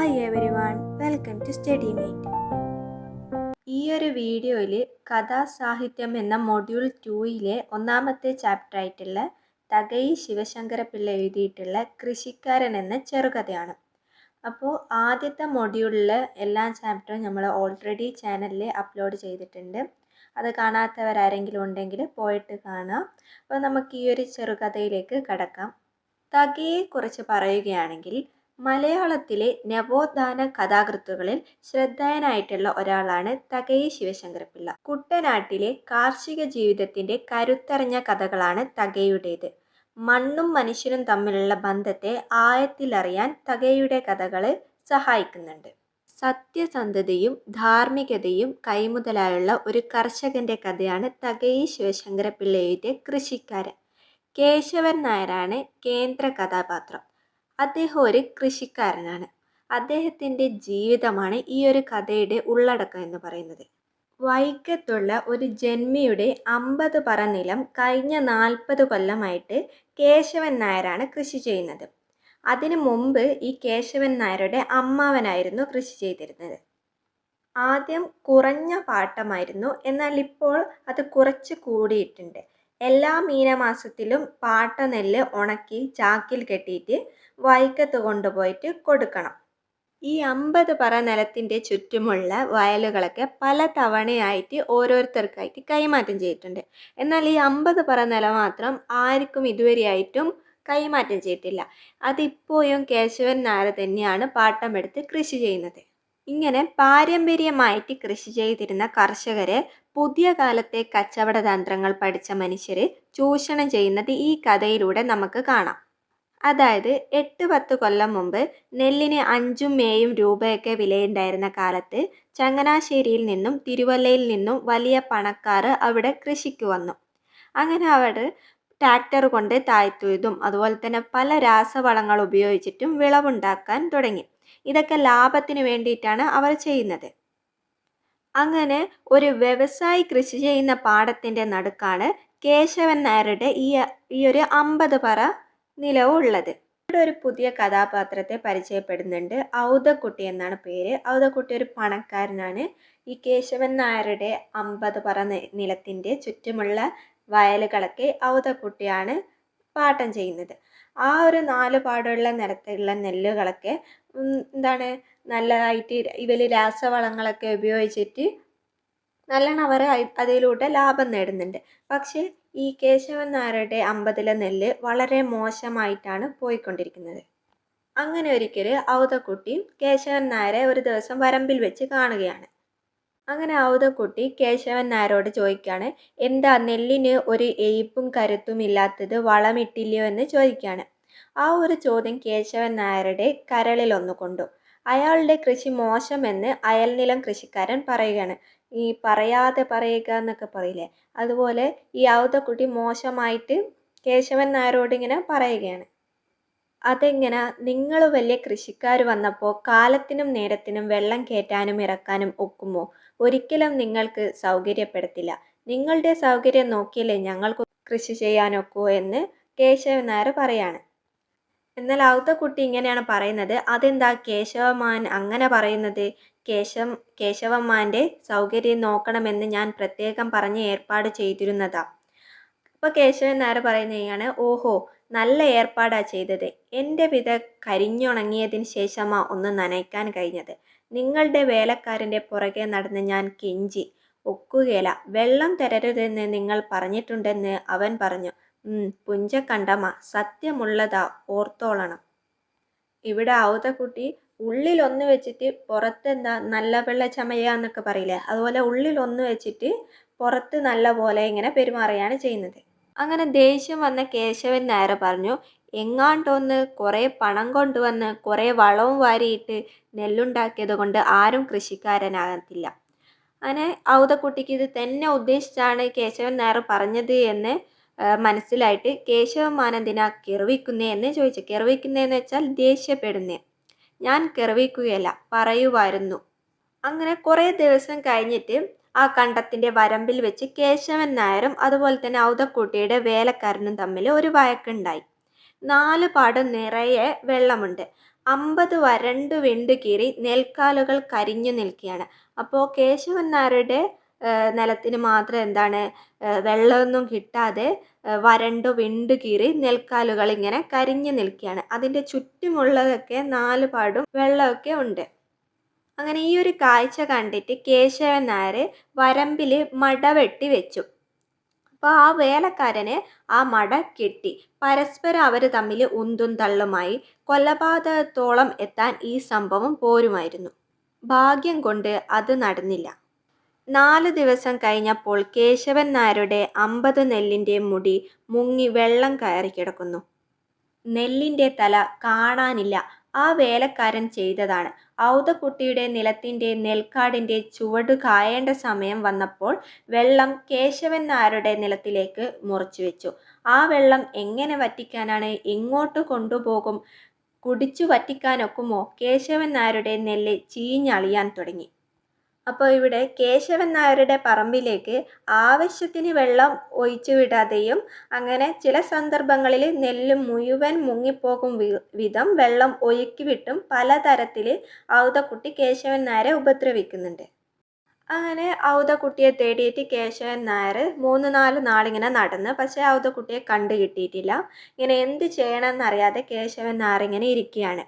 Hi everyone welcome to study meet ഈ ഒരു വീഡിയോയിൽ കഥാസാഹിത്യം എന്ന മൊഡ്യൂൾ ടൂയിലെ ഒന്നാമത്തെ ചാപ്റ്റർ ആയിട്ടുള്ള തകഴി ശിവശങ്കരപിള്ള എഴുതിയിട്ടുള്ള കൃഷിക്കാരൻ എന്ന ചെറുകഥയാണ്. അപ്പോൾ ആദ്യത്തെ മൊഡ്യൂളിൽ എല്ലാ ചാപ്റ്ററും നമ്മൾ ഓൾറെഡി ചാനലിൽ അപ്ലോഡ് ചെയ്തിട്ടുണ്ട്. അത് കാണാത്തവരാരെങ്കിലും ഉണ്ടെങ്കിൽ പോയിട്ട് കാണാം. അപ്പോൾ നമുക്ക് ഈ ഒരു ചെറുകഥയിലേക്ക് കടക്കാം. തകയെക്കുറിച്ച് പറയുകയാണെങ്കിൽ മലയാളത്തിലെ നവോത്ഥാന കഥാകൃത്തുക്കളിൽ ശ്രദ്ധേയനായിട്ടുള്ള ഒരാളാണ് തകഴി ശിവശങ്കരപ്പിള്ള. കുട്ടനാട്ടിലെ കാർഷിക ജീവിതത്തിന്റെ കരുത്തറിഞ്ഞ കഥകളാണ് തകഴിയുടേത്. മണ്ണും മനുഷ്യനും തമ്മിലുള്ള ബന്ധത്തെ ആഴത്തിലറിയാൻ തകഴിയുടെ കഥകൾ സഹായിക്കുന്നുണ്ട്. സത്യസന്ധതയും ധാർമ്മികതയും കൈമുതലായുള്ള ഒരു കർഷകന്റെ കഥയാണ് തകഴി ശിവശങ്കരപ്പിള്ളയുടെ എഴുതിയ കൃഷിക്കാരൻ. കേശവൻ നായരാണ് കേന്ദ്ര കഥാപാത്രം. അദ്ദേഹം ഒരു കൃഷിക്കാരനാണ്. അദ്ദേഹത്തിന്റെ ജീവിതമാണ് ഈ ഒരു കഥയുടെ ഉള്ളടക്കം എന്ന് പറയുന്നത്. വൈക്കത്തുള്ള ഒരു ജന്മിയുടെ അമ്പത് പറ നിലം കഴിഞ്ഞ നാൽപ്പത് കൊല്ലമായിട്ട് കേശവൻ നായരാണ് കൃഷി ചെയ്യുന്നത്. അതിനു മുമ്പ് ഈ കേശവൻ നായരുടെ അമ്മാവനായിരുന്നു കൃഷി ചെയ്തിരുന്നത്. ആദ്യം കുറഞ്ഞ പാട്ടമായിരുന്നു എന്നാൽ ഇപ്പോൾ അത് കുറച്ച് കൂടിയിട്ടുണ്ട്. എല്ലാ മീനമാസത്തിലും പാട്ട നെല്ല് ഉണക്കി ചാക്കിൽ കെട്ടിയിട്ട് വൈക്കത്ത് കൊണ്ടുപോയിട്ട് കൊടുക്കണം. ഈ അമ്പത് പറ നിലത്തിന്റെ ചുറ്റുമുള്ള വയലുകളൊക്കെ പല തവണയായിട്ട് ഓരോരുത്തർക്കായിട്ട് കൈമാറ്റം ചെയ്തിട്ടുണ്ട്. എന്നാൽ ഈ അമ്പത് പറ നിലം മാത്രം ആർക്കും ഇതുവരെയായിട്ടും കൈമാറ്റം ചെയ്തിട്ടില്ല. അതിപ്പോഴും കേശവൻ നായർ തന്നെയാണ് പാട്ടമെടുത്ത് കൃഷി ചെയ്യുന്നത്. ഇങ്ങനെ പാരമ്പര്യമായിട്ട് കൃഷി ചെയ്തിരുന്ന കർഷകരെ പുതിയ കാലത്തെ കച്ചവട തന്ത്രങ്ങൾ പഠിച്ച മനുഷ്യരെ ചൂഷണം ചെയ്യുന്നത് ഈ കഥയിലൂടെ നമുക്ക് കാണാം. അതായത് എട്ട് പത്ത് കൊല്ലം മുമ്പ് നെല്ലിന് അഞ്ചും മേയും രൂപയൊക്കെ വിലയുണ്ടായിരുന്ന കാലത്ത് ചങ്ങനാശ്ശേരിയിൽ നിന്നും തിരുവല്ലയിൽ നിന്നും വലിയ പണക്കാർ അവിടെ കൃഷിക്ക് വന്നു. അങ്ങനെ അവർ ട്രാക്ടർ കൊണ്ട് താഴ്ത്തുയതും അതുപോലെ തന്നെ പല രാസവളങ്ങൾ ഉപയോഗിച്ചിട്ടും വിളവുണ്ടാക്കാൻ തുടങ്ങി. ഇതൊക്കെ ലാഭത്തിന് വേണ്ടിയിട്ടാണ് അവർ ചെയ്യുന്നത്. അങ്ങനെ ഒരു വ്യവസായി കൃഷി ചെയ്യുന്ന പാടത്തിന്റെ നടുക്കാണ് കേശവൻ നായരുടെ ഈ ഈ ഒരു അമ്പത് പറ നിലവും ഉള്ളത്. ഇവിടെ ഒരു പുതിയ കഥാപാത്രത്തെ പരിചയപ്പെടുന്നുണ്ട്. ഔതക്കുട്ടി എന്നാണ് പേര്. ഔതക്കുട്ടി ഒരു പണക്കാരനാണ്. ഈ കേശവൻ നായരുടെ അമ്പത് പറ നിലത്തിന്റെ ചുറ്റുമുള്ള വയലുകളൊക്കെ ഔതക്കുട്ടിയാണ് പാട്ടം ചെയ്യുന്നത്. ആ ഒരു നാല് പാടുള്ള നിലത്തിലുള്ള നെല്ലുകളൊക്കെ എന്താണ് നല്ലതായിട്ട് ഇവർ രാസവളങ്ങളൊക്കെ ഉപയോഗിച്ചിട്ട് നല്ലോണം അവർ അതിലൂടെ ലാഭം നേടുന്നുണ്ട്. പക്ഷേ ഈ കേശവൻ നായരുടെ അമ്പതിലെ നെല്ല് വളരെ മോശമായിട്ടാണ് പോയിക്കൊണ്ടിരിക്കുന്നത്. അങ്ങനെ ഒരിക്കൽ ഔതക്കുട്ടി കേശവൻ നായരെ ഒരു ദിവസം വരമ്പിൽ വെച്ച് കാണുകയാണ്. അങ്ങനെ ഔതക്കുട്ടി കേശവൻ നായരോട് ചോദിക്കുകയാണ് എന്താ നെല്ലിന് ഒരു എയ്പ്പും കരുത്തും ഇല്ലാത്തത് വളമിട്ടില്ലയോ? എന്ന് ചോദിക്കുകയാണ് ആ ഒരു ചോദ്യം കേശവൻ നായരുടെ കരളിലൊന്നു കൊണ്ടു. അയാളുടെ കൃഷി മോശമെന്ന് അയൽനിലം കൃഷിക്കാരൻ പറയുകയാണ്. ഈ പറയാതെ പറയുക എന്നൊക്കെ പറയില്ലേ? അതുപോലെ ഈ ഔതക്കുട്ടി മോശമായിട്ട് കേശവൻ നായരോട് ഇങ്ങനെ പറയുകയാണ്. അതെങ്ങനെ? നിങ്ങൾ വലിയ കൃഷിക്കാർ വന്നപ്പോൾ കാലത്തിനും നേരത്തിനും വെള്ളം കയറ്റാനും ഇറക്കാനും ഒക്കുമോ? ഒരിക്കലും നിങ്ങൾക്ക് സൗകര്യപ്പെടുത്തില്ല. നിങ്ങളുടെ സൗകര്യം നോക്കിയല്ലേ ഞങ്ങൾക്ക് കൃഷി ചെയ്യാനൊക്കൂ എന്ന് കേശവൻ നായർ പറയാണ്. എന്നാൽ അവിടുത്തെ കുട്ടി ഇങ്ങനെയാണ് പറയുന്നത്. അതെന്താ കേശവമാൻ അങ്ങനെ പറയുന്നത്? കേശവം കേശവമാന്റെ സൗകര്യം നോക്കണമെന്ന് ഞാൻ പ്രത്യേകം പറഞ്ഞ് ഏർപ്പാട് ചെയ്തിരുന്നതാ. അപ്പോൾ കേശവൻ നേരെ പറയുന്നതാണ് ഓഹോ നല്ല ഏർപ്പാടാ ചെയ്തത്. എന്റെ വിധ കരിഞ്ഞുണങ്ങിയതിന് ശേഷമാ ഒന്ന് നനയ്ക്കാൻ കഴിഞ്ഞത്. നിങ്ങളുടെ വേലക്കാരന്റെ പുറകെ നടന്ന് ഞാൻ കെഞ്ചി. ഒക്കുകേല. വെള്ളം തരരുതെന്ന് നിങ്ങൾ പറഞ്ഞിട്ടുണ്ടെന്ന് അവൻ പറഞ്ഞു. പുഞ്ചക്കണ്ടമ സത്യമുള്ളതാ ഓർത്തോളണം. ഇവിടെ ഔതക്കുട്ടി ഉള്ളിൽ ഒന്ന് വെച്ചിട്ട് പുറത്തെന്താ നല്ല വെള്ള ചമയാന്നൊക്കെ പറയില്ലേ? അതുപോലെ ഉള്ളിൽ ഒന്ന് വെച്ചിട്ട് പുറത്ത് നല്ല പോലെ ഇങ്ങനെ പെരുമാറുകയാണ് ചെയ്യുന്നത്. അങ്ങനെ ദേഷ്യം വന്ന കേശവൻ നായർ പറഞ്ഞു എങ്ങാണ്ടൊന്ന് കുറേ പണം കൊണ്ടുവന്ന് കുറേ വളവും വാരിയിട്ട് നെല്ലുണ്ടാക്കിയത് കൊണ്ട് ആരും കൃഷിക്കാരനാകത്തില്ല. അങ്ങനെ ഔതക്കുട്ടിക്ക് ഇത് തന്നെ ഉദ്ദേശിച്ചാണ് കേശവൻ നായർ പറഞ്ഞത് എന്ന് മനസ്സിലായിട്ട് കേശവമാനന്ദിന കിറവിക്കുന്നേ എന്ന് ചോദിച്ചു. കിറവിക്കുന്നതെന്ന് വെച്ചാൽ ദേഷ്യപ്പെടുന്നേ. ഞാൻ കിറവിക്കുകയല്ല പറയുമായിരുന്നു അങ്ങനെ കുറേ ദിവസം കഴിഞ്ഞിട്ട് ആ കണ്ടത്തിന്റെ വരമ്പിൽ വെച്ച് കേശവൻ നായരും അതുപോലെ തന്നെ ഔതക്കുട്ടിയുടെ വേലക്കാരനും തമ്മിൽ ഒരു വഴക്കുണ്ടായി. നാല് പാടം നിറയെ വെള്ളമുണ്ട്. അമ്പത് വരണ്ടു വിണ്ടു കീറി നെൽക്കാലുകൾ കരിഞ്ഞു നിൽക്കുകയാണ്. അപ്പോൾ കേശവൻ നായരുടെ നിലത്തിന് മാത്രം എന്താണ് വെള്ളമൊന്നും കിട്ടാതെ വരണ്ടു വിണ്ടു കീറി നെൽക്കാലുകൾ ഇങ്ങനെ കരിഞ്ഞു നിൽക്കുകയാണ്. അതിന്റെ ചുറ്റുമുള്ളതൊക്കെ നാല് പാടും വെള്ളമൊക്കെ ഉണ്ട്. അങ്ങനെ ഈ ഒരു കാഴ്ച കണ്ടിട്ട് കേശവൻ നായർ വരമ്പിൽ മട വെട്ടി വെച്ചു. അപ്പോൾ ആ വേലക്കാരന് ആ മട കെട്ടി. പരസ്പരം അവർ തമ്മിൽ ഉന്തും തള്ളുമായി കൊലപാതകത്തോളം എത്താൻ ഈ സംഭവം പോരുമായിരുന്നു. ഭാഗ്യം കൊണ്ട് അത് നടന്നില്ല. നാല് ദിവസം കഴിഞ്ഞപ്പോൾ കേശവൻ നായരുടെ അമ്പത് നെല്ലിന്റെ മുടി മുങ്ങി വെള്ളം കയറി കിടക്കുന്നു. നെല്ലിന്റെ തല കാണാനില്ല. ആ വേലക്കാരൻ ചെയ്തതാണ്. ഔതക്കുട്ടിയുടെ നിലത്തിന്റെ നെൽക്കാടിന്റെ ചുവട് കായേണ്ട സമയം വന്നപ്പോൾ വെള്ളം കേശവൻ നായരുടെ നിലത്തിലേക്ക് മുറിച്ചു വെച്ചു. ആ വെള്ളം എങ്ങനെ വറ്റിക്കാനാണ് എങ്ങോട്ട് കൊണ്ടുപോകും കുടിച്ചു വറ്റിക്കാനൊക്കുമോ? കേശവൻ നായരുടെ നെല്ല് ചീഞ്ഞളിയാൻ തുടങ്ങി. അപ്പോൾ ഇവിടെ കേശവൻ നായരുടെ പറമ്പിലേക്ക് ആവശ്യത്തിന് വെള്ളം ഒഴിച്ചു വിടാതെയും അങ്ങനെ ചില സന്ദർഭങ്ങളിൽ നെല്ല് മുഴുവൻ മുങ്ങിപ്പോകും വിധം വെള്ളം ഒഴുക്കി വിട്ടും പലതരത്തിൽ ഔതക്കുട്ടി കേശവൻ നായരെ ഉപദ്രവിക്കുന്നുണ്ട്. അങ്ങനെ ഔതക്കുട്ടിയെ തേടിയിട്ട് കേശവൻ നായർ മൂന്ന് നാല് നാളിങ്ങനെ നടന്ന് പക്ഷേ ഔതക്കുട്ടിയെ കണ്ടു കിട്ടിയിട്ടില്ല. ഇങ്ങനെ എന്ത് ചെയ്യണമെന്നറിയാതെ കേശവൻ നായർ ഇങ്ങനെ ഇരിക്കുകയാണ്.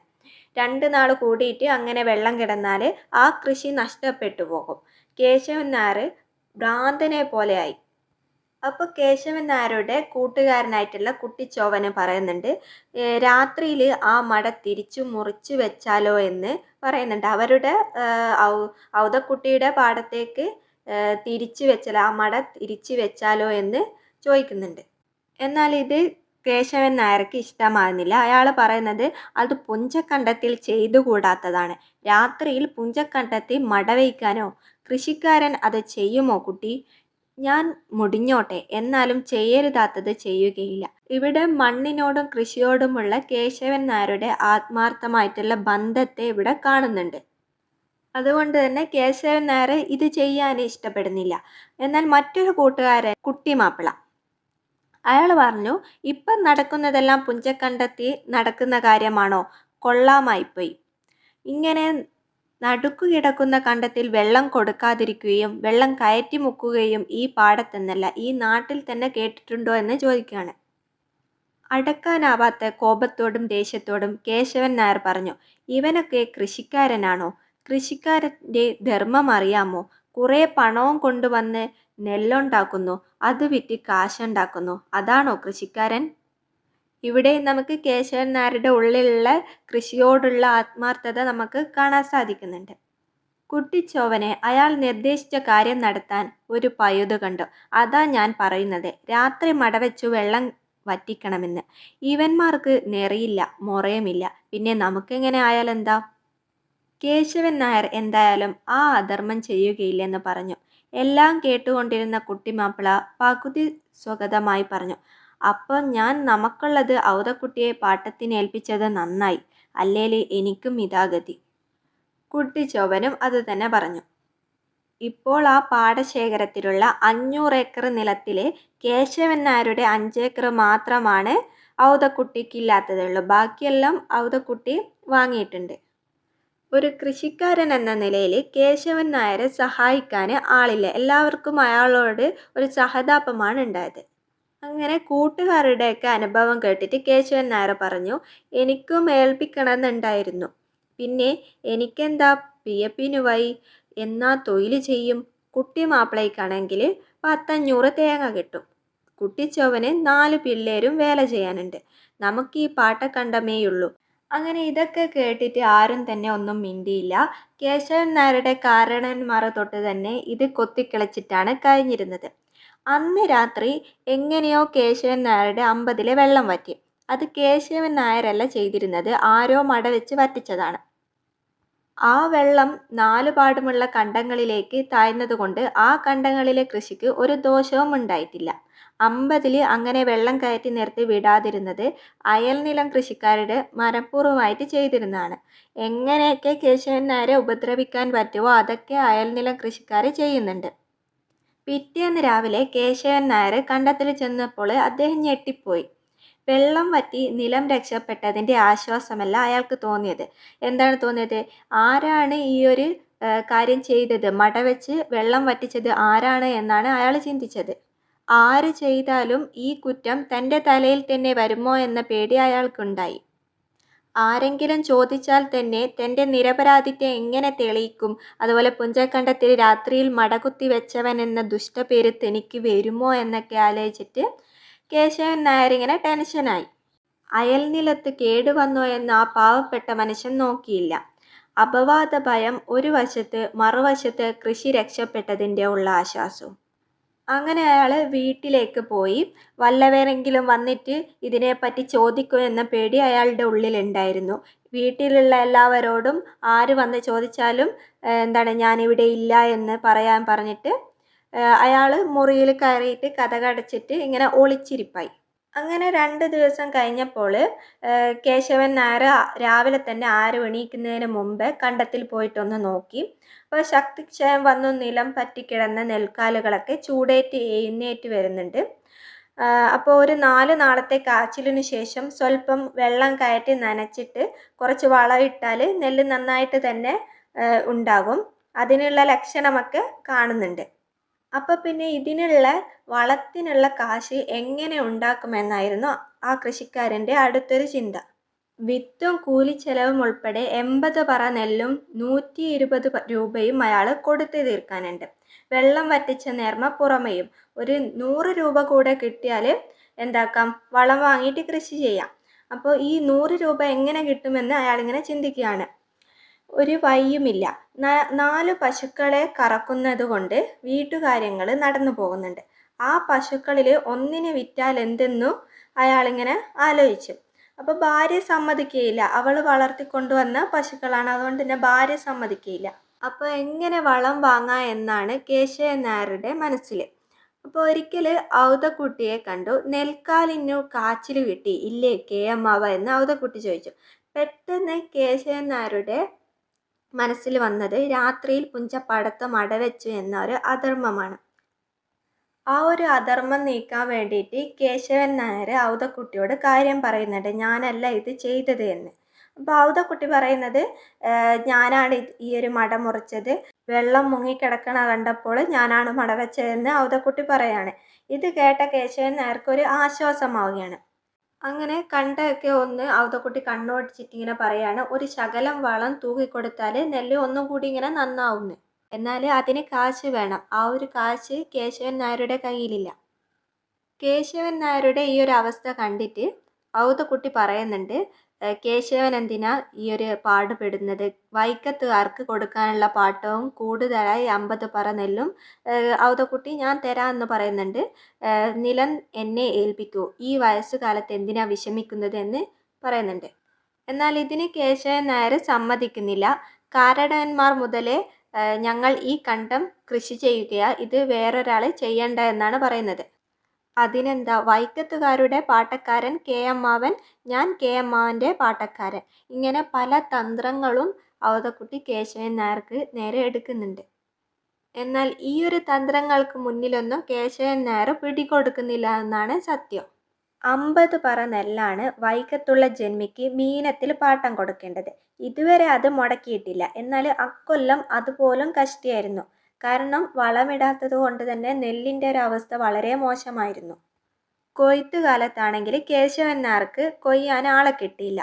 രണ്ട് നാൾ കൂടിയിട്ട് അങ്ങനെ വെള്ളം കിടന്നാൽ ആ കൃഷി നഷ്ടപ്പെട്ടു പോകും. കേശവൻ നായർ ഭ്രാന്തനെ പോലെയായി അപ്പോൾ കേശവൻ നാരുടെ കൂട്ടുകാരനായിട്ടുള്ള കുട്ടിച്ചോവന് പറയുന്നുണ്ട് രാത്രിയിൽ ആ മട തിരിച്ചു മുറിച്ചു വെച്ചാലോ എന്ന് പറയുന്നുണ്ട്. അവരുടെ ഔതക്കുട്ടിയുടെ പാടത്തേക്ക് തിരിച്ചു വെച്ചാൽ ആ മട തിരിച്ചു വെച്ചാലോ എന്ന് ചോദിക്കുന്നുണ്ട്. എന്നാൽ ഇത് കേശവൻ നായർക്ക് ഇഷ്ടമാകുന്നില്ല. അയാൾ പറയുന്നത് അത് പുഞ്ചക്കണ്ടത്തിൽ ചെയ്തുകൂടാത്തതാണ്. രാത്രിയിൽ പുഞ്ചക്കണ്ടത്തിൽ മടവയ്ക്കാനോ കൃഷിക്കാരൻ അത് ചെയ്യുമോ കുട്ടി? ഞാൻ മുടിഞ്ഞോട്ടെ എന്നാലും ചെയ്യരുതാത്തത് ചെയ്യുകയില്ല. ഇവിടെ മണ്ണിനോടും കൃഷിയോടുമുള്ള കേശവൻ നായരുടെ ആത്മാർത്ഥമായിട്ടുള്ള ബന്ധത്തെ ഇവിടെ കാണുന്നുണ്ട്. അതുകൊണ്ട് തന്നെ കേശവൻ നായർ ഇത് ചെയ്യാൻ ഇഷ്ടപ്പെടുന്നില്ല. എന്നാൽ മറ്റൊരു കൂട്ടുകാരൻ കുട്ടിമാപ്പിള. അയാൾ പറഞ്ഞു ഇപ്പം നടക്കുന്നതെല്ലാം പുഞ്ചക്കണ്ടെത്തി നടക്കുന്ന കാര്യമാണോ? കൊള്ളാമായിപ്പോയി ഇങ്ങനെ നടുക്കു കിടക്കുന്ന കണ്ടത്തിൽ വെള്ളം കൊടുക്കാതിരിക്കുകയും വെള്ളം കയറ്റി മുക്കുകയും ഈ പാടത്തെന്നല്ല ഈ നാട്ടിൽ തന്നെ കേട്ടിട്ടുണ്ടോ എന്ന് ചോദിക്കുകയാണ്. അടക്കാനാവാത്ത കോപത്തോടും ദേഷ്യത്തോടും കേശവൻ നായർ പറഞ്ഞു ഇവനൊക്കെ കൃഷിക്കാരനാണോ? കൃഷിക്കാരന്റെ ധർമ്മം അറിയാമോ? കുറേ പണവും കൊണ്ടുവന്ന് നെല്ലുണ്ടാക്കുന്നു. അത് വിറ്റ് കാശുണ്ടാക്കുന്നു. അതാണോ കൃഷിക്കാരൻ? ഇവിടെ നമുക്ക് കേശവൻ നായരുടെ ഉള്ളിലുള്ള കൃഷിയോടുള്ള ആത്മാർത്ഥത നമുക്ക് കാണാൻ സാധിക്കുന്നുണ്ട്. കുട്ടിച്ചോവനെ അയാൾ നിർദ്ദേശിച്ച കാര്യം നടത്താൻ ഒരു പയുത് കണ്ടു. അതാ ഞാൻ പറയുന്നത്. രാത്രി മടവെച്ചു വെള്ളം വറ്റിക്കണമെന്ന്. ഇവന്മാർക്ക് നെറിയില്ല മുറയുമില്ല. പിന്നെ നമുക്കെങ്ങനെ ആയാലെന്താ? കേശവൻ നായർ എന്തായാലും ആ അധർമ്മം ചെയ്യുകയില്ലെന്ന് പറഞ്ഞു. എല്ലാം കേട്ടുകൊണ്ടിരുന്ന കുട്ടിമാപ്പിള പകുതി സ്വഗതമായി പറഞ്ഞു. അപ്പം ഞാൻ നമുക്കുള്ളത് ഔതക്കുട്ടിയെ പാട്ടത്തിന് ഏൽപ്പിച്ചത് നന്നായി. അല്ലേൽ എനിക്കും ഇതാഗതി കുട്ടിച്ചോവനും അത് തന്നെ പറഞ്ഞു. ഇപ്പോൾ ആ പാടശേഖരത്തിലുള്ള അഞ്ഞൂറ് ഏക്കർ നിലത്തിലെ കേശവൻ നായരുടെ അഞ്ചേക്കർ മാത്രമാണ് ഔതക്കുട്ടിക്കില്ലാത്തതുള്ളൂ ബാക്കിയെല്ലാം ഔതക്കുട്ടി വാങ്ങിയിട്ടുണ്ട്. ഒരു കൃഷിക്കാരൻ എന്ന നിലയിൽ കേശവൻ നായരെ സഹായിക്കാൻ ആളില്ല. എല്ലാവർക്കും അയാളോട് ഒരു സഹതാപമാണ് ഉണ്ടായത്. അങ്ങനെ കൂട്ടുകാരുടെയൊക്കെ അനുഭവം കേട്ടിട്ട് കേശവൻ നായർ പറഞ്ഞു എനിക്കും ഏൽപ്പിക്കണമെന്നുണ്ടായിരുന്നു. പിന്നെ എനിക്കെന്താ പി എപ്പിനു വൈ എന്നാ തൊഴിൽ ചെയ്യും? കുട്ടി മാപ്പിളയ്ക്കാണെങ്കിൽ പത്തഞ്ഞൂറ് തേങ്ങ കിട്ടും. കുട്ടിച്ചോവന് നാല് പിള്ളേരും വേല ചെയ്യാനുണ്ട്. നമുക്ക് ഈ പാട്ടക്കണ്ടമേയുള്ളൂ അങ്ങനെ ഇതൊക്കെ കേട്ടിട്ട് ആരും തന്നെ ഒന്നും മിണ്ടിയില്ല. കേശവൻ നായരുടെ കാരണന്മാർ തൊട്ട് തന്നെ ഇത് കൊത്തിക്കിളച്ചിട്ടാണ് കഴിഞ്ഞിരുന്നത്. അന്ന് രാത്രി എങ്ങനെയോ കേശവൻ നായരുടെ അമ്പതിലെ വെള്ളം വറ്റി. അത് കേശവൻ നായരല്ല ചെയ്തിരുന്നത് ആരോ മട വെച്ച് വറ്റിച്ചതാണ്. ആ വെള്ളം നാലുപാടുമുള്ള കണ്ടങ്ങളിലേക്ക് താഴ്ന്നതുകൊണ്ട് ആ കണ്ടങ്ങളിലെ കൃഷിക്ക് ഒരു ദോഷവും ഉണ്ടായിട്ടില്ല. അമ്പതിൽ അങ്ങനെ വെള്ളം കയറ്റി നിർത്തി വിടാതിരുന്നത് അയൽനിലം കൃഷിക്കാരുടെ മനഃപൂർവമായിട്ട് ചെയ്തിരുന്നതാണ്. എങ്ങനെയൊക്കെ കേശവന്മാരെ ഉപദ്രവിക്കാൻ പറ്റുമോ അതൊക്കെ അയൽനിലം കൃഷിക്കാർ ചെയ്യുന്നുണ്ട്. പിറ്റേന്ന് രാവിലെ കേശവൻ നായർ കണ്ടത്തിൽ ചെന്നപ്പോൾ അദ്ദേഹം ഞെട്ടിപ്പോയി. വെള്ളം വറ്റി നിലം രക്ഷപ്പെട്ടതിന്റെ ആശ്വാസമല്ല അയാൾക്ക് തോന്നിയത്. എന്താണ് തോന്നിയത്? ആരാണ് ഈ ഒരു കാര്യം ചെയ്തത്? മട വെച്ച് വെള്ളം വറ്റിച്ചത് ആരാണ് എന്നാണ് അയാൾ ചിന്തിച്ചത്. ആര് ചെയ്താലും ഈ കുറ്റം തന്റെ തലയിൽ തന്നെ വരുമോ എന്ന പേടി അയാൾക്കുണ്ടായി. ആരെങ്കിലും ചോദിച്ചാൽ തന്നെ തന്റെ നിരപരാധിത്വം എങ്ങനെ തെളിയിക്കും? അതുപോലെ പുഞ്ചക്കണ്ടത്തിൽ രാത്രിയിൽ മടകുത്തി വെച്ചവൻ എന്ന ദുഷ്ടപേര് തനിക്ക് വരുമോ എന്നൊക്കെ ആലോചിച്ചിട്ട് കേശവൻ നായർ ഇങ്ങനെ ടെൻഷനായി അയൽനിലത്ത് കേടുവന്നോ എന്ന് ആ പാവപ്പെട്ട മനുഷ്യൻ നോക്കിയില്ല. അപവാദ ഭയം ഒരു വശത്ത് മറുവശത്ത് കൃഷി രക്ഷപ്പെട്ടതിന്റെ ഉള്ള ആശ്വാസവും. അങ്ങനെ അയാൾ വീട്ടിലേക്ക് പോയി. വല്ലവരെങ്കിലും വന്നിട്ട് ഇതിനെപ്പറ്റി ചോദിക്കും എന്ന പേടി അയാളുടെ ഉള്ളിലുണ്ടായിരുന്നു. വീട്ടിലുള്ള എല്ലാവരോടും ആര് വന്ന് ചോദിച്ചാലും എന്താണ് ഞാനിവിടെ ഇല്ല എന്ന് പറയാൻ പറഞ്ഞിട്ട് അയാൾ മുറിയിൽ കയറിയിട്ട് കതകടച്ചിട്ട് ഇങ്ങനെ ഒളിച്ചിരിപ്പായി. അങ്ങനെ രണ്ട് ദിവസം കഴിഞ്ഞപ്പോൾ കേശവൻ നായർ രാവിലെ തന്നെ ആറ് എണീക്കുന്നതിന് മുമ്പ് കണ്ടത്തിൽ പോയിട്ടൊന്ന് നോക്കി. അപ്പോൾ ശക്തിക്ഷയം വന്നു നിലം പറ്റിക്കിടന്ന നെൽക്കാലുകളൊക്കെ ചൂടേറ്റ് എഴുന്നേറ്റ് വരുന്നുണ്ട്. അപ്പോൾ ഒരു നാല് നാളത്തെ കാച്ചിലിന് ശേഷം സ്വല്പം വെള്ളം കയറ്റി നനച്ചിട്ട് കുറച്ച് വളമിട്ടാൽ നെല്ല് നന്നായിട്ട് തന്നെ ഉണ്ടാകും. അതിനുള്ള ലക്ഷണമൊക്കെ കാണുന്നുണ്ട്. അപ്പോൾ പിന്നെ ഇതിനുള്ള വളത്തിനുള്ള കാശ് എങ്ങനെ ഉണ്ടാക്കുമെന്നായിരുന്നു ആ കൃഷിക്കാരന്റെ അടുത്തൊരു ചിന്ത. വിത്തും കൂലിച്ചെലവും ഉൾപ്പെടെ എൺപത് പറ നെല്ലും നൂറ്റി ഇരുപത് രൂപയും അയാൾ കൊടുത്തു തീർക്കാനുണ്ട്. വെള്ളം വറ്റിച്ച നേർമ പുറമെയും ഒരു നൂറ് രൂപ കൂടെ കിട്ടിയാൽ എന്താക്കാം? വളം വാങ്ങിയിട്ട് കൃഷി ചെയ്യാം. അപ്പോൾ ഈ നൂറ് രൂപ എങ്ങനെ കിട്ടുമെന്ന് അയാളിങ്ങനെ ചിന്തിക്കുകയാണ്. ഒരു വഴിയുമില്ല. നാല് പശുക്കളെ കറക്കുന്നത് കൊണ്ട് വീട്ടുകാര്യങ്ങൾ നടന്നു പോകുന്നുണ്ട്. ആ പശുക്കളിൽ ഒന്നിനെ വിറ്റാൽ എന്തെന്നു അയാളിങ്ങനെ ആലോചിച്ചു. അപ്പോൾ ഭാര്യ സമ്മതിക്കുകയില്ല. അവൾ വളർത്തിക്കൊണ്ടുവന്ന പശുക്കളാണ്. അതുകൊണ്ട് തന്നെ ഭാര്യ സമ്മതിക്കുകയില്ല. അപ്പോൾ എങ്ങനെ വളം വാങ്ങാം എന്നാണ് കേശവൻ നായരുടെ മനസ്സിൽ. അപ്പോൾ ഒരിക്കൽ ഔതക്കുട്ടിയെ കണ്ടു. നെൽക്കാലിനു കാച്ചിൽ കിട്ടി. ഇല്ലേ കെ അമ്മാവ എന്ന് ഔതക്കുട്ടി ചോദിച്ചു. പെട്ടെന്ന് കേശവൻ നായരുടെ മനസ്സിൽ വന്നത് രാത്രിയിൽ പുഞ്ചപ്പാടത്ത് മടവെച്ചു എന്ന ഒരു അധർമ്മമാണ്. ആ ഒരു അധർമ്മം നീക്കാൻ വേണ്ടിയിട്ട് കേശവൻ നായർ ഔതക്കുട്ടിയോട് കാര്യം പറയുന്നുണ്ട്. ഞാനല്ല ഇത് ചെയ്തത് എന്ന്. അപ്പോൾ ഔതക്കുട്ടി പറയുന്നത് ഞാനാണ് ഈ ഒരു മട മുറിച്ചത്. വെള്ളം മുങ്ങിക്കിടക്കണ കണ്ടപ്പോൾ ഞാനാണ് മട വെച്ചതെന്ന് ഔതക്കുട്ടി പറയാണ്. ഇത് കേട്ട കേശവൻ നായർക്കൊരു ആശ്വാസമാവുകയാണ്. അങ്ങനെ കണ്ടൊക്കെ ഒന്ന് അവതക്കുട്ടി കണ്ണോടിച്ചിട്ട് ഇങ്ങനെ പറയാണ് ഒരു ശകലം വളം തൂക്കിക്കൊടുത്താൽ നെല്ല് ഒന്നും കൂടി ഇങ്ങനെ നന്നാവുന്നു. എന്നാൽ അതിന് കാശ് വേണം. ആ ഒരു കാശ് കേശവൻ നായരുടെ കയ്യിലില്ല. കേശവൻ നായരുടെ ഈ ഒരു അവസ്ഥ കണ്ടിട്ട് ഔതക്കുട്ടി പറയുന്നുണ്ട് കേശവൻ ഈ ഒരു പാടുപെടുന്നത് വൈക്കത്തുകാർക്ക് കൊടുക്കാനുള്ള പാട്ടവും കൂടുതലായി അമ്പത് പറ നെല്ലും. ഔതക്കുട്ടി ഞാൻ തരാമെന്ന് പറയുന്നുണ്ട്. നിലം എന്നെ ഏൽപ്പിക്കൂ. ഈ വയസ്സുകാലത്ത് എന്തിനാ വിഷമിക്കുന്നത് എന്ന് പറയുന്നുണ്ട്. എന്നാൽ ഇതിന് കേശവൻ നായർ സമ്മതിക്കുന്നില്ല. കാരടന്മാർ മുതലേ ഞങ്ങൾ ഈ കണ്ടം കൃഷി ചെയ്യുകയാണ് ഇത് വേറൊരാൾ ചെയ്യണ്ട എന്നാണ് പറയുന്നത്. അതിനെന്താ? വൈക്കത്തുകാരുടെ പാട്ടക്കാരൻ കെ അമ്മാവൻ ഞാൻ കെ അമ്മാവന്റെ പാട്ടക്കാരൻ. ഇങ്ങനെ പല തന്ത്രങ്ങളും അവതക്കുട്ടി കേശവൻ നായർക്ക് നേരെ എടുക്കുന്നുണ്ട്. എന്നാൽ ഈ ഒരു തന്ത്രങ്ങൾക്ക് മുന്നിലൊന്നും കേശവൻ നായർ പിടികൊടുക്കുന്നില്ല എന്നാണ് സത്യം. അമ്പത് പറ നെല്ലാണ് വൈക്കത്തുള്ള ജന്മിക്ക് മീനത്തിൽ പാട്ടം കൊടുക്കേണ്ടത്. ഇതുവരെ അത് മുടക്കിയിട്ടില്ല. എന്നാൽ അക്കൊല്ലം അതുപോലും കഷ്ടിയായിരുന്നു. കാരണം വളമിടാത്തത് കൊണ്ട് തന്നെ നെല്ലിന്റെ ഒരു അവസ്ഥ വളരെ മോശമായിരുന്നു. കൊയ്ത്തു കാലത്താണെങ്കിൽ കേശവൻ നാർക്ക് കൊയ്യാൻ ആളെ കിട്ടിയില്ല.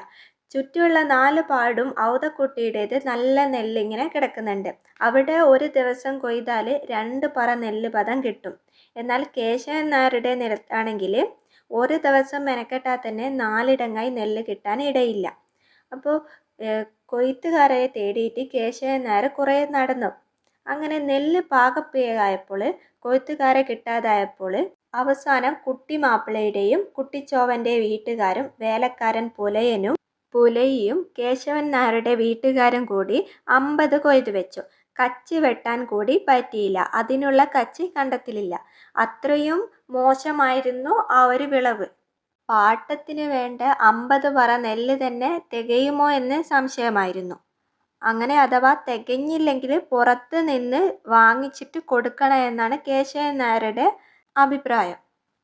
ചുറ്റുമുള്ള നാല് പാടും ഔതക്കുട്ടിയുടേത് നല്ല നെല്ലിങ്ങനെ കിടക്കുന്നുണ്ട്. അവിടെ ഒരു ദിവസം കൊയ്താൽ രണ്ട് പറ നെല്ല് പദം കിട്ടും. എന്നാൽ കേശവൻ നായരുടെ നിലത്താണെങ്കിൽ ഒരു ദിവസം മെനക്കെട്ടാൽ തന്നെ നാലിടങ്ങായി നെല്ല് കിട്ടാൻ ഇടയില്ല. അപ്പോൾ കൊയ്ത്തുകാരെ തേടിയിട്ട് കേശവൻ കുറേ നടന്നു. അങ്ങനെ നെല്ല് പാകപ്പേയായപ്പോൾ കൊയ്ത്തുകാരെ കിട്ടാതായപ്പോൾ അവസാനം കുട്ടി മാപ്പിളയുടെയും കുട്ടിച്ചോവന്റെ വീട്ടുകാരും വേലക്കാരൻ പുലയനും പുലയിയും കേശവൻ നായരുടെ വീട്ടുകാരും കൂടി അമ്പത് കൊയ്തു വെച്ചു. കച്ചി വെട്ടാൻ കൂടി പറ്റിയില്ല. അതിനുള്ള കച്ചി കണ്ടെത്തിലില്ല അത്രയും മോശമായിരുന്നു ആ ഒരു വിളവ്. പാട്ടത്തിന് വേണ്ട അമ്പത് പറ നെല്ല് തന്നെ തികയുമോ എന്ന് സംശയമായിരുന്നു. അങ്ങനെ അഥവാ തികഞ്ഞില്ലെങ്കിൽ പുറത്ത് നിന്ന് വാങ്ങിച്ചിട്ട് കൊടുക്കണം എന്നാണ് കേശവൻ നായരുടെ അഭിപ്രായം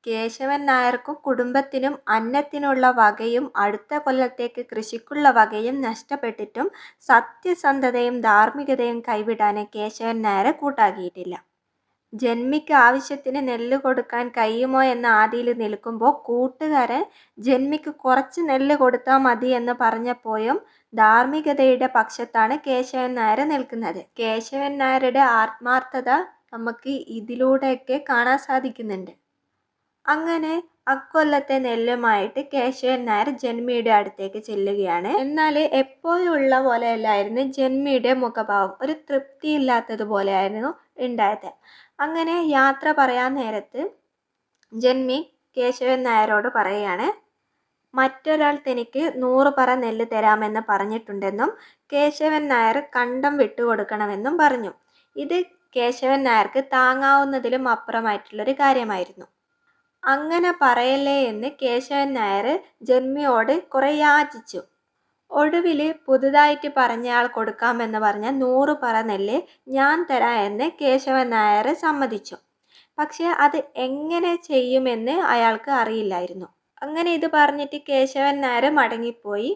കേശവൻ നായർക്കും കുടുംബത്തിനും അന്നത്തിനുള്ള വകയും അടുത്ത കൊല്ലത്തേക്ക് കൃഷിക്കുള്ള വകയും നഷ്ടപ്പെട്ടിട്ടും സത്യസന്ധതയും ധാർമ്മികതയും കൈവിടാൻ കേശവൻ നായരെ കൂട്ടാക്കിയിട്ടില്ല. ജന്മിക്ക് ആവശ്യത്തിന് നെല്ല് കൊടുക്കാൻ കഴിയുമോ എന്ന ആദിയിൽ നിൽക്കുമ്പോൾ കൂട്ടുകാരൻ ജന്മിക്ക് കുറച്ച് നെല്ല് കൊടുത്താൽ മതി എന്ന് പറഞ്ഞപ്പോഴും ധാർമ്മികതയുടെ പക്ഷത്താണ് കേശവൻ നായർ നിൽക്കുന്നത്. കേശവൻ നായരുടെ ആത്മാർത്ഥത നമുക്ക് ഇതിലൂടെയൊക്കെ കാണാൻ സാധിക്കുന്നുണ്ട്. അങ്ങനെ അക്കൊല്ലത്തെ നെല്ലുമായിട്ട് കേശവൻ നായർ ജന്മിയുടെ അടുത്തേക്ക് ചെല്ലുകയാണ്. എന്നാൽ എപ്പോഴുള്ള പോലെയല്ലായിരുന്നു ജന്മിയുടെ മുഖഭാവം. ഒരു തൃപ്തിയില്ലാത്തതുപോലെയായിരുന്നു ഉണ്ടായത്. അങ്ങനെ യാത്ര പറയാൻ നേരത്ത് ജന്മി കേശവൻ നായരോട് പറയുകയാണ് മറ്റൊരാൾ തനിക്ക് നൂറ് പറ നെല്ല് തരാമെന്ന് പറഞ്ഞിട്ടുണ്ടെന്നും കേശവൻ നായർ കണ്ടം വിട്ടുകൊടുക്കണമെന്നും പറഞ്ഞു. ഇത് കേശവൻ നായർക്ക് താങ്ങാവുന്നതിലും അപ്പുറമായിട്ടുള്ളൊരു കാര്യമായിരുന്നു. അങ്ങനെ പറയല്ലേ എന്ന് കേശവൻ നായർ ജന്മിയോട് കുറെ യാചിച്ചു. ഒടുവിൽ പുതുതായിട്ട് പറഞ്ഞയാൾ കൊടുക്കാമെന്ന് പറഞ്ഞ നൂറ് പറ നെല്ല് ഞാൻ തരാം എന്ന് കേശവൻ നായർ സമ്മതിച്ചു. പക്ഷേ അത് എങ്ങനെ ചെയ്യുമെന്ന് അയാൾക്ക് അറിയില്ലായിരുന്നു. അങ്ങനെ ഇത് പറഞ്ഞിട്ട് കേശവൻ നായർ മടങ്ങിപ്പോയി.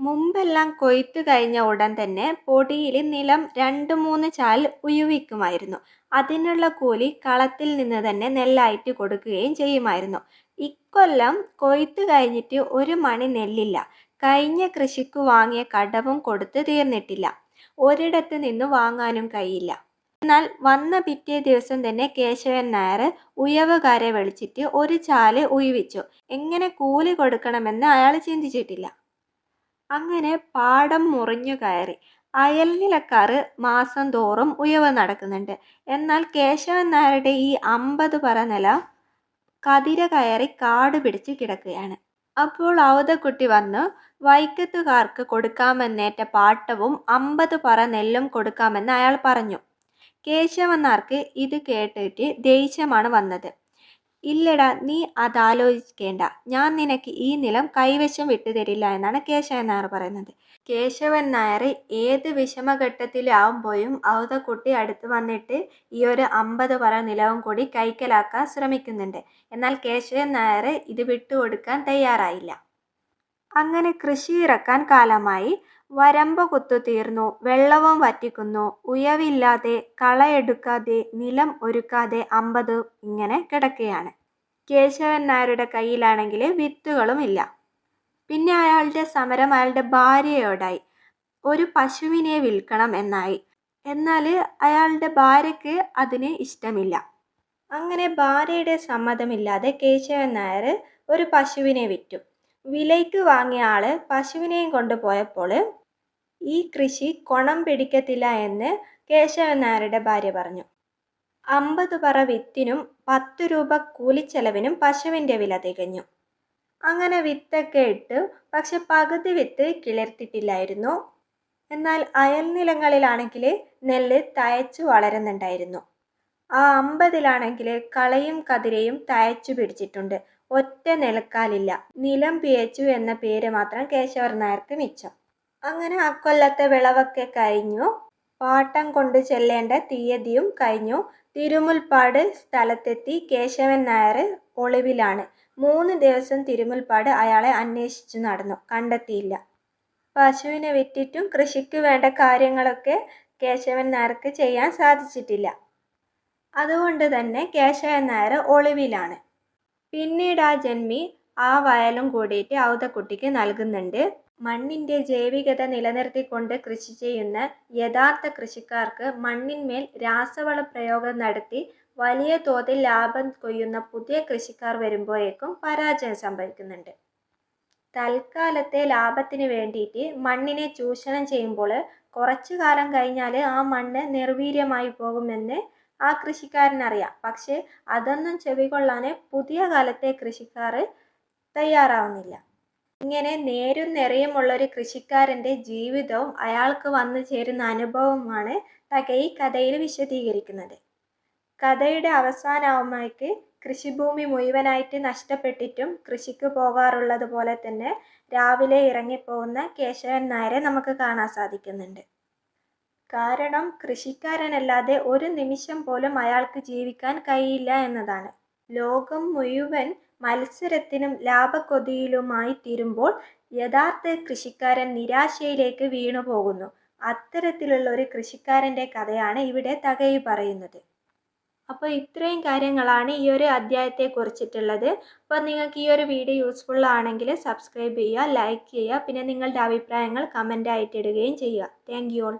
മുമ്പെല്ലാം കൊയ്ത്തു കഴിഞ്ഞ ഉടൻ തന്നെ പൊടിയിൽ നിലം രണ്ട് മൂന്ന് ചാൽ ഉയുവിക്കുമായിരുന്നു അതിനുള്ള കൂലി കളത്തിൽ നിന്ന് തന്നെ നെല്ലായിട്ട് കൊടുക്കുകയും ചെയ്യുമായിരുന്നു. ഇക്കൊല്ലം കൊയ്ത്തു കഴിഞ്ഞിട്ട് ഒരു മണി നെല്ലില്ല. കഴിഞ്ഞ കൃഷിക്കു വാങ്ങിയ കടവും കൊടുത്ത് തീർന്നിട്ടില്ല. ഒരിടത്ത് നിന്ന് വാങ്ങാനും കഴിയില്ല. എന്നാൽ വന്ന പിറ്റേ ദിവസം തന്നെ കേശവൻ നായർ ഉയവുകാരെ വിളിച്ചിട്ട് ഒരു ചാൽ ഉയവിച്ചു എങ്ങനെ കൂലി കൊടുക്കണമെന്ന് അയാൾ ചിന്തിച്ചിട്ടില്ല. അങ്ങനെ പാടം മുറിഞ്ഞു കയറി. അയൽനിലക്കാറ് മാസം തോറും ഉയവ് നടക്കുന്നുണ്ട്. എന്നാൽ കേശവൻ നായരുടെ ഈ അമ്പത് പറ നില കതിര കയറി കാട് പിടിച്ച് കിടക്കുകയാണ്. അപ്പോൾ ഔതക്കുട്ടി വന്നു വൈക്കത്തുകാർക്ക് കൊടുക്കാമെന്നേറ്റ പാട്ടവും അമ്പത് പറ നെല്ലും കൊടുക്കാമെന്ന് അയാൾ പറഞ്ഞു. കേശവൻ നായർക്ക് ഇത് കേട്ടിട്ട് ദേഷ്യമാണ് വന്നത്. ഇല്ലടാ നീ അതാലോചിക്കേണ്ട. ഞാൻ നിനക്ക് ഈ നിലം കൈവശം വിട്ടുതരില്ല എന്നാണ് കേശവൻ നായർ പറയുന്നത്. കേശവൻ നായർ ഏത് വിഷമഘട്ടത്തിലാവുമ്പോഴും ഔതക്കുട്ടി അടുത്ത് വന്നിട്ട് ഈ ഒരു അമ്പത് പറ നിലവും കൂടി കൈക്കലാക്കാൻ ശ്രമിക്കുന്നുണ്ട്. എന്നാൽ കേശവൻ നായർ ഇത് വിട്ടുകൊടുക്കാൻ തയ്യാറായില്ല. അങ്ങനെ കൃഷിയിറക്കാൻ കാലമായി. വരമ്പ് കുത്തു തീർന്നു. വെള്ളവും വറ്റിക്കുന്നു. ഉയവില്ലാതെ കളയെടുക്കാതെ നിലം ഒരുക്കാതെ അമ്പത് ഇങ്ങനെ കിടക്കുകയാണ്. കേശവൻ നായരുടെ കയ്യിലാണെങ്കിൽ വിത്തുകളും ഇല്ല. പിന്നെ അയാളുടെ സമരം അയാളുടെ ഭാര്യയോടായി. ഒരു പശുവിനെ വിൽക്കണം എന്നായി. എന്നാൽ അയാളുടെ ഭാര്യയ്ക്ക് അതിന് ഇഷ്ടമില്ല. അങ്ങനെ ഭാര്യയുടെ സമ്മതമില്ലാതെ കേശവൻ നായർ ഒരു പശുവിനെ വിറ്റു. വിലയ്ക്ക് വാങ്ങിയ ആൾ പശുവിനെയും കൊണ്ട് പോയപ്പോൾ ഈ കൃഷി കൊണം പിടിക്കത്തില്ല എന്ന് കേശവൻ നായരുടെ ഭാര്യ പറഞ്ഞു. അമ്പത് പറ വിത്തിനും പത്ത് രൂപ കൂലിച്ചെലവിനും പശുവിന്റെ വില തികഞ്ഞു. അങ്ങനെ വിത്തൊക്കെ ഇട്ട് പക്ഷെ പകുതി വിത്ത് കിളിർത്തിട്ടില്ലായിരുന്നു. എന്നാൽ അയൽ അയൽനിലങ്ങളിലാണെങ്കിൽ നെല്ല് തഴച്ചു വളരുന്നുണ്ടായിരുന്നു. ആ അമ്പതിലാണെങ്കിൽ കളയും കതിരയും തയച്ചു പിടിച്ചിട്ടുണ്ട്. ഒറ്റ നിലക്കാലില്ല. നിലം പിയച്ചു എന്ന പേര് മാത്രം കേശവർ നായർക്ക് മിച്ചം. അങ്ങനെ ആ അക്കൊല്ലത്തെ വിളവൊക്കെ കഴിഞ്ഞു. പാട്ടം കൊണ്ട് ചെല്ലേണ്ട തീയതിയും കഴിഞ്ഞു. തിരുമുൽപ്പാട് സ്ഥലത്തെത്തി കേശവൻ നായർ ഒളിവിലാണ്. മൂന്ന് ദിവസം തിരുമുൽപ്പാട് അയാളെ അന്വേഷിച്ചു നടന്നു. കണ്ടെത്തിയില്ല. പശുവിനെ വിറ്റിട്ടും കൃഷിക്ക് വേണ്ട കാര്യങ്ങളൊക്കെ കേശവൻ നായർക്ക് ചെയ്യാൻ സാധിച്ചിട്ടില്ല. അതുകൊണ്ട് തന്നെ കേശവൻ നായർ ഒളിവിലാണ്. പിന്നീട് ആ ജന്മി ആ വയലും കൂടിയിട്ട് ഔതക്കുട്ടിക്ക് നൽകുന്നുണ്ട്. മണ്ണിന്റെ ജൈവികത നിലനിർത്തിക്കൊണ്ട് കൃഷി ചെയ്യുന്ന യഥാർത്ഥ കൃഷിക്കാർക്ക് മണ്ണിന്മേൽ രാസവള പ്രയോഗം നടത്തി വലിയ തോതിൽ ലാഭം കൊയ്യുന്ന പുതിയ കൃഷിക്കാർ വരുമ്പോഴേക്കും പരാജയം സംഭവിക്കുന്നുണ്ട്. തൽക്കാലത്തെ ലാഭത്തിന് വേണ്ടിയിട്ട് മണ്ണിനെ ചൂഷണം ചെയ്യുമ്പോൾ കുറച്ചു കാലം കഴിഞ്ഞാൽ ആ മണ്ണ് നിർവീര്യമായി പോകും എന്ന് ആ കൃഷിക്കാരനറിയാം. പക്ഷേ അതൊന്നും ചെവികൊള്ളാൻ പുതിയ കാലത്തെ കൃഷിക്കാർ തയ്യാറാവുന്നില്ല. ഇങ്ങനെ നേരും നിറയുമുള്ളൊരു കൃഷിക്കാരന്റെ ജീവിതവും അയാൾക്ക് വന്നു ചേരുന്ന അനുഭവവുമാണ് തകൈ കഥയിൽ വിശദീകരിക്കുന്നത്. കഥയുടെ അവസാനാവുമ്പോഴേക്ക് കൃഷിഭൂമി മുഴുവനായിട്ട് നഷ്ടപ്പെട്ടിട്ടും കൃഷിക്ക് പോകാറുള്ളത് പോലെ തന്നെ രാവിലെ ഇറങ്ങിപ്പോകുന്ന കേശവൻ നായരെ നമുക്ക് കാണാൻ സാധിക്കുന്നുണ്ട്. കാരണം കൃഷിക്കാരനല്ലാതെ ഒരു നിമിഷം പോലും അയാൾക്ക് ജീവിക്കാൻ കഴിയില്ല എന്നതാണ്. ലോകം മുഴുവൻ മത്സരത്തിനും ലാഭക്കൊതിയിലുമായി തീരുമ്പോൾ യഥാർത്ഥ കൃഷിക്കാരൻ നിരാശയിലേക്ക് വീണുപോകുന്നു. അത്തരത്തിലുള്ള ഒരു കൃഷിക്കാരന്റെ കഥയാണ് ഇവിടെ തകഴി പറയുന്നത്. അപ്പോൾ ഇത്രയും കാര്യങ്ങളാണ് ഈ ഒരു അധ്യായത്തെ കുറിച്ചിട്ടുള്ളത്. അപ്പോൾ നിങ്ങൾക്ക് ഈ ഒരു വീഡിയോ യൂസ്ഫുൾ ആണെങ്കിൽ സബ്സ്ക്രൈബ് ചെയ്യുക, ലൈക്ക് ചെയ്യുക, പിന്നെ നിങ്ങളുടെ അഭിപ്രായങ്ങൾ കമന്റ് ആയിട്ട് ഇടുകയും ചെയ്യുക. Thank you all.